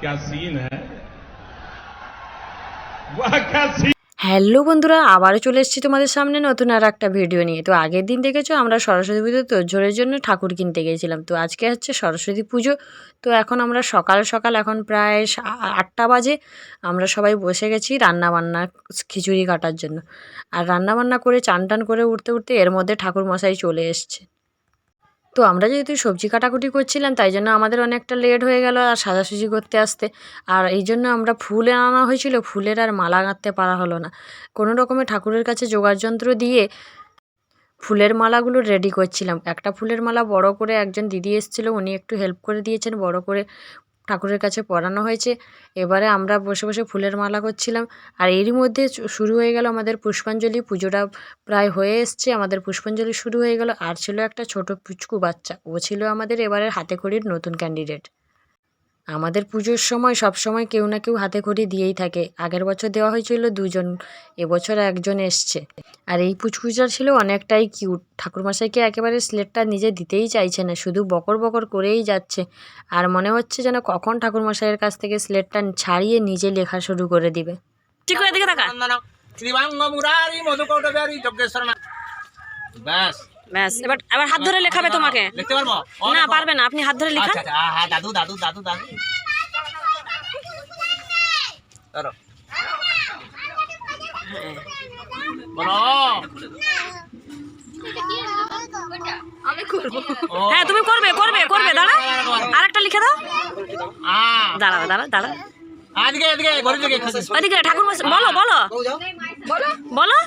क्या सीन है वाह क्या सीन হ্যালো বন্ধুরা আবারও চলে এসেছি তোমাদের সামনে নতুন আর একটা ভিডিও নিয়ে তো আগের দিন দেখেছো আমরা সরস্বতী পুজো তোড়জোড়ের জন্য ঠাকুর কিনতে গিয়েছিলাম তো আজকে হচ্ছে সরস্বতী পুজো তো এখন আমরা সকাল সকাল এখন প্রায় সা- আটটা বাজে আমরা সবাই বসে গেছি রান্না বান্না খিচুড়ি কাটার জন্য আর রান্না বান্না করে চান টান করে উঠতে উঠতে এর মধ্যে ঠাকুর মশাই চলে এসছে তো আমরা যেহেতু সবজি কাটাকুটি করছিলাম, তাই জন্য আমাদের অনেকটা লেট হয়ে গেল আর সাজাসুজি করতে আসতে। আর এই জন্য আমরা ফুল আনা হয়েছিল, ফুলের আর মালা গাঁথতে পারা হলো না। কোনো রকমে ঠাকুরের কাছে যোগাযন্ত্র দিয়ে ফুলের মালাগুলো রেডি করছিলাম। একটা ফুলের মালা বড় করে একজন দিদি এসেছিল, উনি একটু হেল্প করে দিয়েছেন, বড় করে ঠাকুরের কাছে পরানো হয়েছে। এবারে আমরা বসে বসে ফুলের মালা করছিলাম। আর এরই মধ্যে শুরু হয়ে গেল আমাদের পুষ্পাঞ্জলি। পুজোটা প্রায় হয়ে এসছে। আমাদের পুষ্পাঞ্জলি শুরু হয়ে গেল। আর ছিল একটা ছোট পুচকু বাচ্চা। ও ছিল আমাদের এবারের হাতে খড়ির নতুন ক্যান্ডিডেট আমাদের পুজোর সময় সব সময় কেউ না কেউ হাতে খড়ি দিয়েই থাকে। আগের বছর দেওয়া হয়েছিল দুজন এবছর একজন এসছে। আর এই পুচকুচার ছিল অনেকটাই কিউট ঠাকুরমশাইকে একেবারে স্লেটটা নিজে দিতেই চাইছে না শুধু বকর বকর করেই যাচ্ছে। আর মনে হচ্ছে যেন কখন ঠাকুরমশাইয়ের কাছ থেকে স্লেটটা ছাড়িয়ে নিজে লেখা শুরু করে দিবে। ঠিক করে দিকে থাকা শ্রীবাঙ্গ মুরারি মধুকৌট যজ্ঞেশ্বর ব্যাস। ব্যাস এবার এবার হাত ধরে লেখাবে তোমাকে। না পারবে না আপনি হাত ধরে লেখান। আচ্ছা আচ্ছা হ্যাঁ দাদু দাদু দাদু দাদু। ধরো। বলো। ও, হ্যাঁ তুমি করবে করবে করবে দাঁড়া। আরেকটা লিখে দাও। আ, দাঁড়াও দাঁড়া দাঁড়া আজকে এদিকে ঘড়ি ঠাকুর বলো বলো। বলো।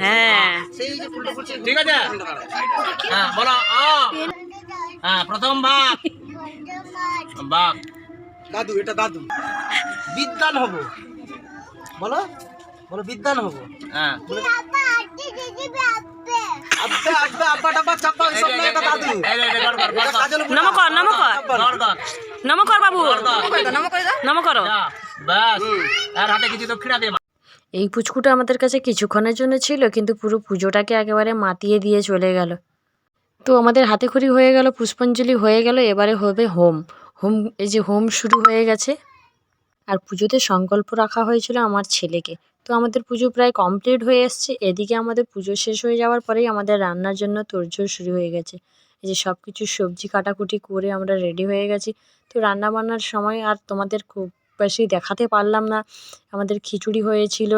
হ্যাঁ। ঠিক আছে। হ্যাঁ বলো। হ্যাঁ প্রথম ভাগ ভাগ দাদু এটা দাদু। বিদ্যান হব। বলো। বলো বিদ্যান হব। হ্যাঁ। আব্বা আব্বা আব্বা। ডাব্বা চাপ্পা এই সব যে, না এটা দাদু। এই যে, এই যে, গড় কর, বাবু। গড় কর। ব্যাস। আর হাতে কিছু দক্ষিণা দিয়ে মা। এই পুচকুটা আমাদের কাছে কিছুক্ষণের জন্য ছিল, কিন্তু পুরো পুজোটাকে একেবারে মাতিয়ে দিয়ে চলে গেল। তো আমাদের হাতে খড়ি হয়ে গেল, পুষ্পাঞ্জলি হয়ে গেল, এবারে হবে হোম। হোম, এই যে হোম শুরু হয়ে গেছে। আর পুজোতে সংকল্প রাখা হয়েছিল আমার ছেলেকে। তো আমাদের পুজো প্রায় কমপ্লিট হয়ে এসছে। এদিকে আমাদের পুজো শেষ হয়ে যাওয়ার পরেই আমাদের রান্নার জন্য তোড়জোড় শুরু হয়ে গেছে। এই যে সব কিছু সবজি কাটাকুটি করে আমরা রেডি হয়ে গেছি। তো রান্না বান্নার সময় আর তোমাদের খুব বেশি দেখাতে পারলাম না। আমাদের খিচুড়ি হয়েছিল,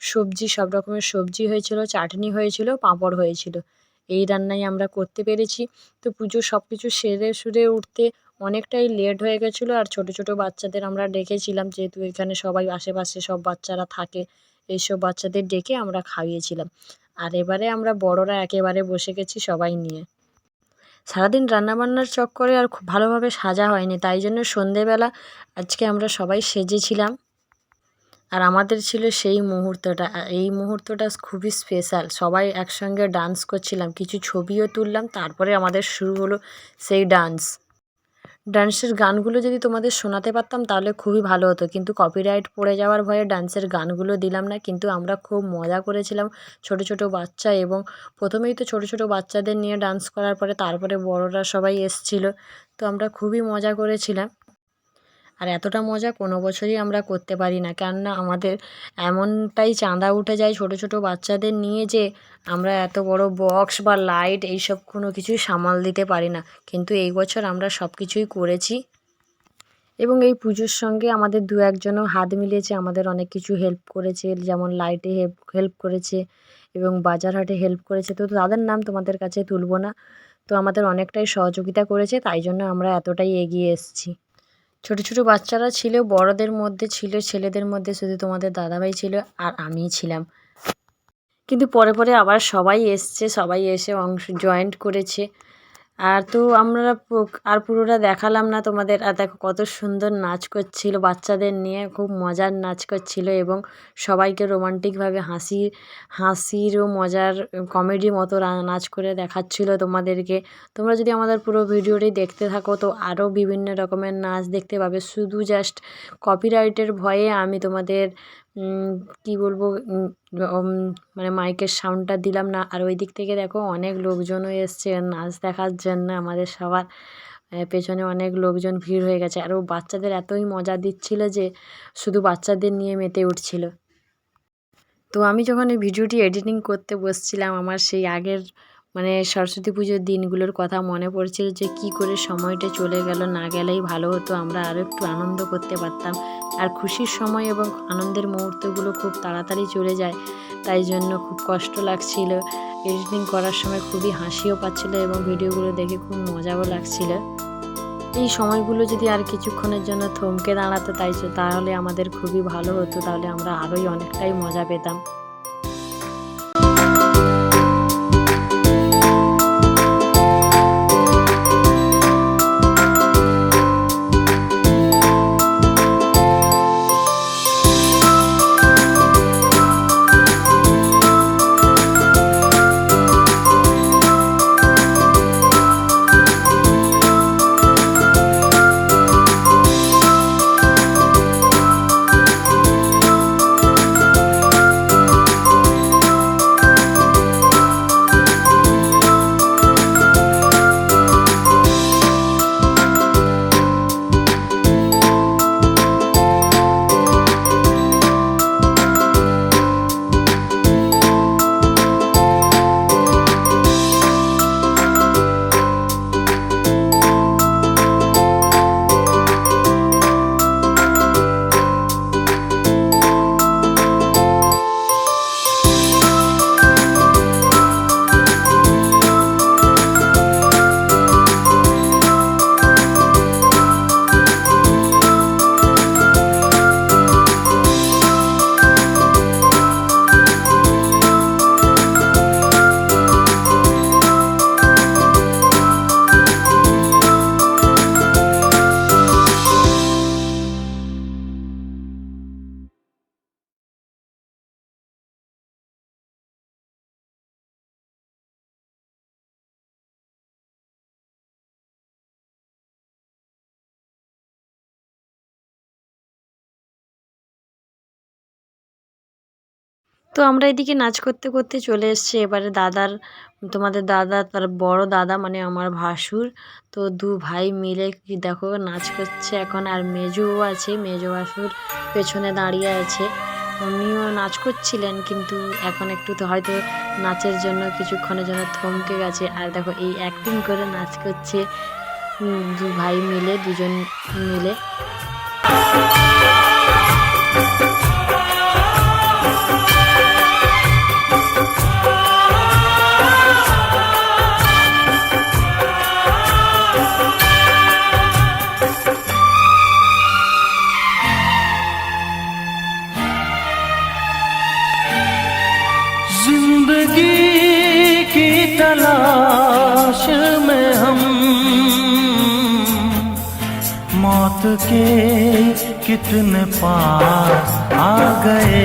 সবজি, সব রকমের সবজি হয়েছিল, চাটনি হয়েছিল, পাঁপড় হয়েছিল। এই রান্নাই আমরা করতে পেরেছি। তো পুজো সব কিছু সেরে সুরে উঠতে অনেকটাই লেট হয়ে গেছিল আর ছোট ছোট বাচ্চাদের আমরা ডেকেছিলাম। যেহেতু এখানে সবাই আশেপাশে সব বাচ্চারা থাকে, এইসব বাচ্চাদের ডেকে আমরা খাইয়েছিলাম। আর এবারে আমরা বড়রা একেবারে বসে গেছি সবাই নিয়ে। সারাদিন রান্নাবান্নার চক্করে আর খুব ভালোভাবে সাজা হয়নি, তাই জন্য সন্ধেবেলা আজকে আমরা সবাই সেজেছিলাম। আর আমাদের ছিল সেই মুহূর্তটা এই মুহূর্তটা খুবই স্পেশাল সবাই একসঙ্গে ডান্স করছিলাম, কিছু ছবিও তুললাম, তারপরে আমাদের শুরু হলো সেই ডান্স ডান্সের গানগুলো যদি তোমাদের শোনাতে পারতাম, তাহলে খুবই ভালো হতো। কিন্তু কপিরাইট পড়ে যাওয়ার ভয়ে ডান্সের গানগুলো দিলাম না। কিন্তু আমরা খুব মজা করেছিলাম ছোট ছোট বাচ্চা এবং প্রথমেই তো ছোট ছোট বাচ্চাদের নিয়ে ডান্স করার পরে তারপরে বড়রা সবাই এসছিল। তো আমরা খুবই মজা করেছিলাম। আর এতটা মজা কোনো বছরই আমরা করতে পারি না। কেননা আমাদের এমনটাই চাঁদা উঠে যায় ছোট ছোট বাচ্চাদের নিয়ে যে আমরা এত বড় বক্স বা লাইট এইসব কোনো কিছুই সামাল দিতে পারি না। কিন্তু এই বছর আমরা সব কিছুই করেছি। এবং এই পুজোর সঙ্গে আমাদের দু একজনও হাত মিলিয়েছে, আমাদের অনেক কিছু হেল্প করেছে, যেমন লাইটে হেল্প হেল্প করেছে এবং বাজার হাটে হেল্প করেছে। তো তাদের নাম তোমাদের কাছে তুলবো না। তো আমাদের অনেকটাই সহযোগিতা করেছে, তাই জন্য আমরা এতটাই এগিয়ে এসেছি। ছোট ছোট বাচ্চারা ছিল, বড়দের মধ্যে ছিল, ছেলেদের মধ্যে শুধু তোমাদের দাদাভাই ছিল আর আমিই ছিলাম। কিন্তু পরে পরে আবার সবাই এসছে, সবাই এসে অংশ জয়েন্ট করেছে। আর তো আমরা আর পুরোটা দেখালাম না তোমাদের। আর দেখো কত সুন্দর নাচ করছিল বাচ্চাদের নিয়ে, খুব মজার নাচ করছিল এবং সবাইকে রোমান্টিকভাবে হাসি, হাসির ও মজার কমেডি মতো নাচ করে দেখাচ্ছিল তোমাদেরকে। তোমরা যদি আমাদের পুরো ভিডিওটি দেখতে থাকো তো আরও বিভিন্ন রকমের নাচ দেখতে পাবে। শুধু জাস্ট কপিরাইটের ভয়ে আমি তোমাদের কি বলব মানে মাইকের সাউন্ডটা দিলাম না। আর ওই দিক থেকে দেখো অনেক লোকজনও এসছে নাচ দেখার জন্য আমাদের সবার। পেছনে অনেক লোকজন ভিড় হয়ে গেছে। আর ও বাচ্চাদের এতই মজা দিচ্ছিল যে শুধু বাচ্চাদের নিয়ে মেতে উঠছিল। তো আমি যখন এই ভিডিওটি এডিটিং করতে বসছিলাম, আমার সেই আগের মানে সরস্বতী পুজোর দিনগুলোর কথা মনে পড়ছিল যে কি করে সময়টা চলে গেল, না গেলেই ভালো হতো। আমরা আরও একটু আনন্দ করতে পারতাম। আর খুশির সময় এবং আনন্দের মুহূর্তগুলো খুব তাড়াতাড়ি চলে যায়, তাই জন্য খুব কষ্ট লাগছিল। এডিটিং করার সময় খুবই হাসিও পাচ্ছিল এবং ভিডিওগুলো দেখে খুব মজাও লাগছিল। এই সময়গুলো যদি আর কিছুক্ষণের জন্য থমকে দাঁড়াতো তাই তাহলে আমাদের খুবই ভালো হতো, তাহলে আমরা আরোই অনেকটাই মজা পেতাম। তো আমরা এদিকে নাচ করতে করতে চলে এসেছি। এবারে দাদার, তোমাদের দাদা, তার বড় দাদা মানে আমার ভাসুর, তো দু ভাই মিলে কি দেখো নাচ করছে এখন। আর মেজোও আছে, মেজো ভাসুর পেছনে দাঁড়িয়ে আছে। উনিও নাচ করছিলেন, কিন্তু এখন একটু তো হয়তো নাচের জন্য কিছুক্ষণের জন্য থমকে গেছে। আর দেখো এই অ্যাক্টিং করে নাচ করছে দু ভাই মিলে, দুজন মিলে। पास आ गए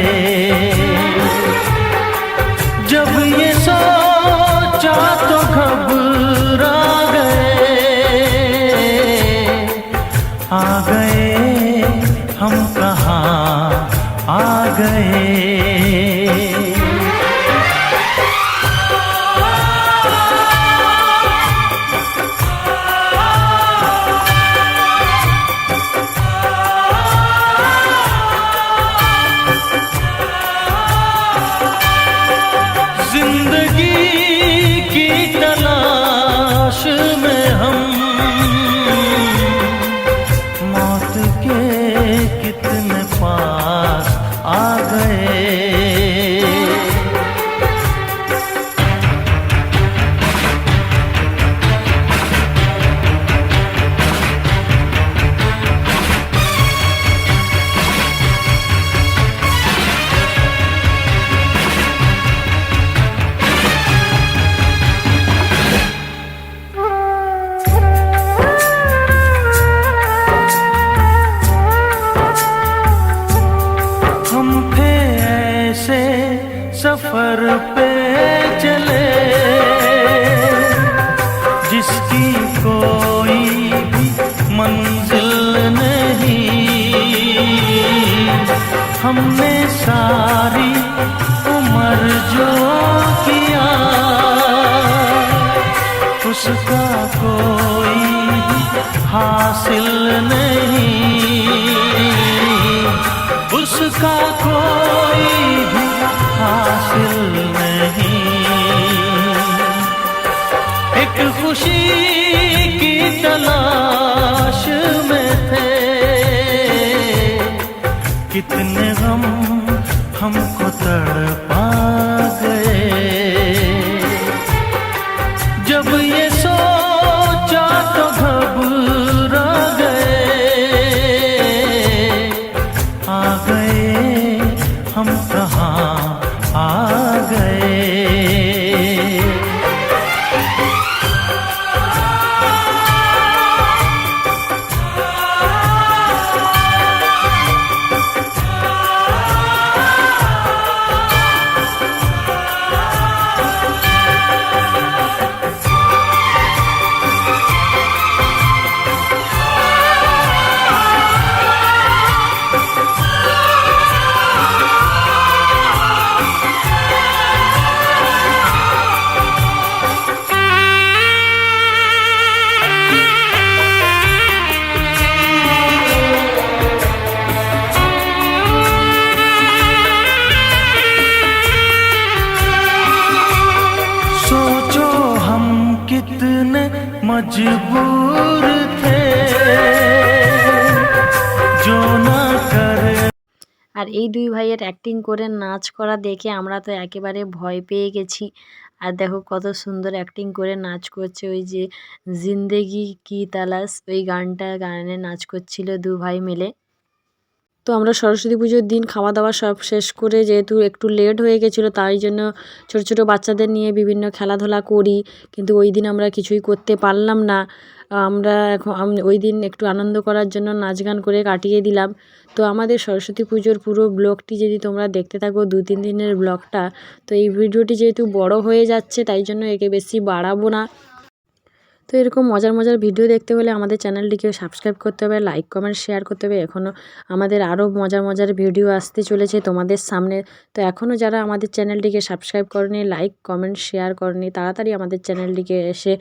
सफ़र पे चले। जिसकी कोई भी मंजिल नहीं। हमने सारी उम्र जो किया, उसका कोई हासिल नहीं। उसका আর এই দুই ভাইয়ের অ্যাক্টিং করে নাচ করা দেখে আমরা তো একেবারে ভয় পেয়ে গেছি। আর দেখো কত সুন্দর অ্যাক্টিং করে নাচ করছে ওই যে জিন্দেগি কি তালাস, ওই গানটা গানে নাচ করছিল দু ভাই মিলে। তো আমরা সরস্বতী পুজোর দিন খাওয়া দাওয়া সব শেষ করে যেহেতু একটু লেট হয়ে গেছিল, তাই জন্য ছোটো ছোটো বাচ্চাদের নিয়ে বিভিন্ন খেলাধুলা করি। কিন্তু ওই দিন আমরা কিছুই করতে পারলাম না। আমরা এখন ওই দিন একটু আনন্দ করার জন্য নাচ গান করে কাটিয়ে দিলাম। তো আমাদের সরস্বতী পুজোর পুরো ব্লগটি যদি তোমরা দেখতে থাকো দু, তিন দিনের ব্লগটা, তো এই ভিডিওটি যেহেতু বড় হয়ে যাচ্ছে, তাই জন্য একে বেশি বাড়াবো না। তো এরকম মজার মজার ভিডিও দেখতে হলে আমাদের চ্যানেলটিকে সাবস্ক্রাইব করতে হবে লাইক কমেন্ট শেয়ার করতে হবে। এখনও আমাদের আরও মজার মজার ভিডিও আসতে চলেছে তোমাদের সামনে। তো এখনও যারা আমাদের চ্যানেলটিকে সাবস্ক্রাইব করনি লাইক কমেন্ট শেয়ার করনি, তাড়াতাড়ি আমাদের চ্যানেলটিকে এসে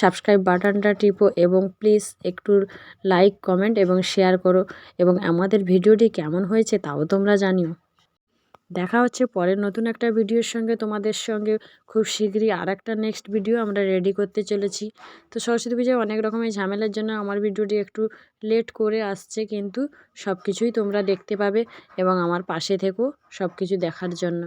সাবস্ক্রাইব বাটনটা টিপো এবং প্লিজ একটু লাইক কমেন্ট এবং শেয়ার করো। এবং আমাদের ভিডিওটি কেমন হয়েছে তাও তোমরা জানিও। দেখা হচ্ছে পরের নতুন একটা ভিডিওর সঙ্গে তোমাদের সঙ্গে। খুব শীঘ্রই আর একটা নেক্সট ভিডিও আমরা রেডি করতে চলেছি। তো সরস্বতী পুজোয় অনেক রকমের ঝামেলার জন্য আমার ভিডিওটি একটু লেট করে আসছে কিন্তু সব কিছুই তোমরা দেখতে পাবে এবং আমার পাশে থেকেও সব কিছু দেখার জন্য।